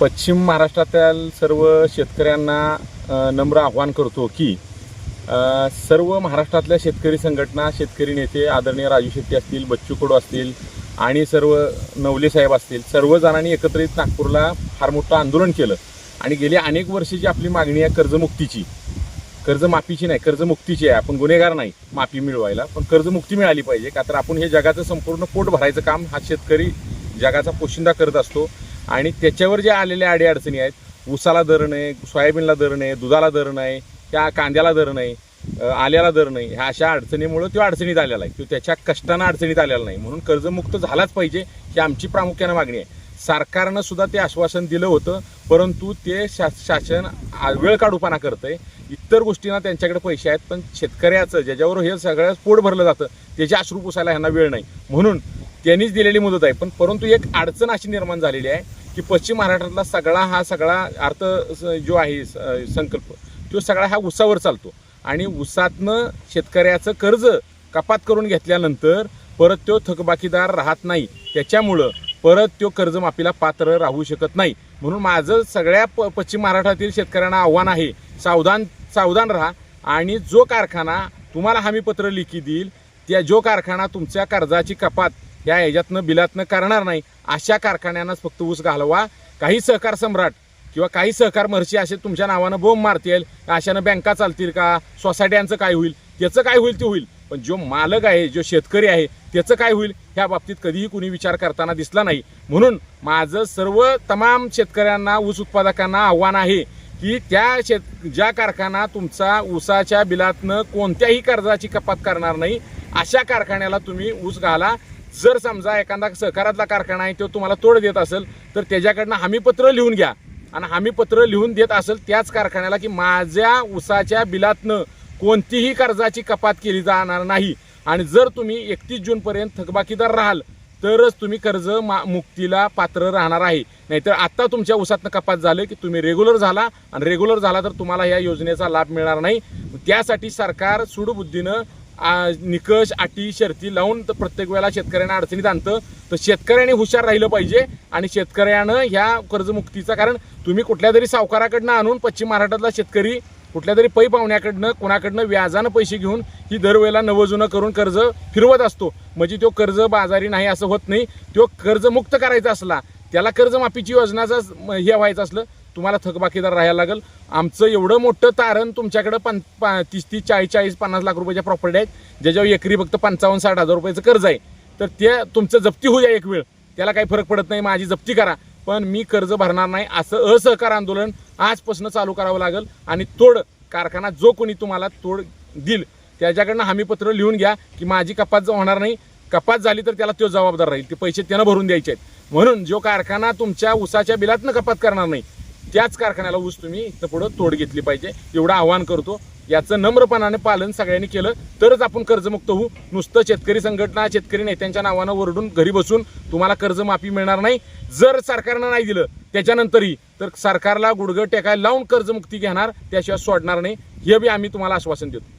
पश्चिम महाराष्ट्रातील सर्व शेतकऱ्यांना नम्र आव्हान करतो की सर्व महाराष्ट्रातल्या शेतकरी संघटना शेतकरी नेते आदरणीय राजू शेट्टी असतील बच्चू कडू असतील आणि सर्व नवले साहेब असतील सर्व जणांनी एकत्रित नागपूरला फार मोठं आंदोलन केलं. आणि गेली अनेक वर्षाची आपली मागणी आहे कर्जमुक्तीची कर्जमाफीची नाही कर्जमुक्तीची आहे. आपण गुन्हेगार नाही माफी मिळवायला पण कर्जमुक्ती मिळाली पाहिजे. का तर आपण हे जगाचं संपूर्ण पोट भरायचं काम हा शेतकरी जगाचा पोशिंदा करत असतो. आणि त्याच्यावर ज्या आलेल्या अडीअडचणी आहेत ऊसाला दर नाही सोयाबीनला दर नाही दुधाला दर नाही त्या कांद्याला दर नाही आल्याला दर नाही ह्या अशा अडचणीमुळं तो अडचणीत आलेला आहे. तो त्याच्या कष्टानं अडचणीत आलेला नाही. म्हणून कर्जमुक्त झालाच पाहिजे ही आमची प्रामुख्यानं मागणी आहे. सरकारनं सुद्धा ते आश्वासन दिलं होतं परंतु ते शा शासन वेळ काढूपणा करतंय. इतर गोष्टींना त्यांच्याकडे पैसे आहेत पण शेतकऱ्याचं ज्याच्यावर हे सगळ्यात पोट भरलं जातं त्याचे अश्रू पुसायला ह्यांना वेळ नाही. म्हणून त्यांनीच दिलेली मुदत आहे. पण परंतु एक अडचण अशी निर्माण झालेली आहे की पश्चिम महाराष्ट्रातला सगळा हा सगळा अर्थ जो आहे स- संकल्प तो सगळा हा उसावर चालतो. आणि उसातनं शेतकऱ्याचं कर्ज कपात करून घेतल्यानंतर परत तो थकबाकीदार राहत नाही. त्याच्यामुळं परत तो कर्जमाफीला पात्र राहू शकत नाही. म्हणून माझं सगळ्या प पश्चिम महाराष्ट्रातील शेतकऱ्यांना आव्हान आहे सावधान सावधान राहा. आणि जो कारखाना तुम्हाला हमीपत्र लिखी देईल त्या जो कारखाना तुमच्या कर्जाची कपात या ह्याच्यातनं बिलातनं करणार नाही. अशा कारखान्यांनाच फक्त ऊस घालवा. काही सहकार सम्राट किंवा काही सहकार महर्षी असे तुमच्या नावानं बोंब मारतील अशानं बँका चालतील का? सोसायट्यांचं काय होईल? त्याचं काय होईल ते होईल. पण जो मालक आहे जो शेतकरी आहे त्याचं काय होईल? ह्या बाबतीत कधीही कुणी विचार करताना दिसला नाही. म्हणून माझं सर्व तमाम शेतकऱ्यांना ऊस उत्पादकांना आव्हान आहे की त्या शेत ज्या कारखाना तुमचा ऊसाच्या बिलातनं कोणत्याही कर्जाची कपात करणार नाही अशा कारखान्याला तुम्ही ऊस घाला. जर समजा एखादा सहकारातला कारखाना आहे तो तुम्हाला तोड देत असेल तर त्याच्याकडनं हमीपत्र लिहून घ्या. आणि हमीपत्र लिहून देत असेल त्याच कारखान्याला की माझ्या ऊसाच्या बिलातनं कोणतीही कर्जाची कपात केली जाणार नाही. आणि जर तुम्ही एकतीस जूनपर्यंत थकबाकीदार राहाल तरच तुम्ही कर्ज मा मुक्तीला पात्र राहणार आहे. नाहीतर आत्ता तुमच्या उसातनं कपात झालं की तुम्ही रेग्युलर झाला आणि रेग्युलर झाला तर तुम्हाला या योजनेचा लाभ मिळणार नाही. त्यासाठी सरकार सुडबुद्धीनं निकष अटी शर्ती लावून तर प्रत्येक वेळेला शेतकऱ्यांना अडचणीत आणतं. तर शेतकऱ्याने हुशार राहिलं पाहिजे आणि शेतकऱ्यानं ह्या कर्जमुक्तीचा कारण तुम्ही कुठल्या तरी सावकाराकडनं आणून पश्चिम महाराष्ट्रातला शेतकरी कुठल्या तरी पै पाहुण्याकडनं कोणाकडनं व्याजानं पैसे घेऊन ही दरवेळेला नवजुनं करून कर्ज फिरवत असतो. म्हणजे तो कर्ज बाजारी नाही असं होत नाही. तो कर्जमुक्त करायचा असला त्याला कर्जमाफीची योजनाचा हे व्हायचं असलं तुम्हाला थकबाकीदार राहायला लागेल. आमचं एवढं मोठं तारण तुमच्याकडं पं पा तीस तीस चाळीस चाळीस पन्नास लाख रुपयाच्या प्रॉपर्टी आहेत. ज्याच्यावर एकरी फक्त पंचावन्न साठ हजार रुपयाचं कर्ज आहे. तर ते तुमचं जप्ती होऊ द्या एक वेळ. त्याला काही फरक पडत नाही माझी जप्ती करा. पण मी कर्ज भरणार नाही असं असहकार आंदोलन आजपासून चालू करावं लागेल. आणि तोड कारखाना जो कोणी तुम्हाला तोड देईल त्याच्याकडनं हमीपत्र लिहून घ्या की माझी कपात जर होणार नाही. कपात झाली तर त्याला तो जबाबदार राहील. ते पैसे त्यानं भरून द्यायचे आहेत. म्हणून जो कारखाना तुमच्या उसाच्या बिलातनं कपात करणार नाही त्याच कारखान्याला ऊस तुम्ही इथं पुढं तोड घेतली पाहिजे. एवढं आव्हान करतो. याचं नम्रपणाने पालन सगळ्यांनी केलं. तरच आपण कर्जमुक्त होऊ. नुसतं शेतकरी संघटना शेतकरी नेत्यांच्या नावानं वरडून घरी बसून तुम्हाला कर्जमाफी मिळणार नाही. जर सरकारनं नाही दिलं त्याच्यानंतरही तर सरकारला गुडघं टेकायला लावून कर्जमुक्ती घेणार त्याशिवाय सोडणार नाही. हे बी आम्ही तुम्हाला आश्वासन देतो.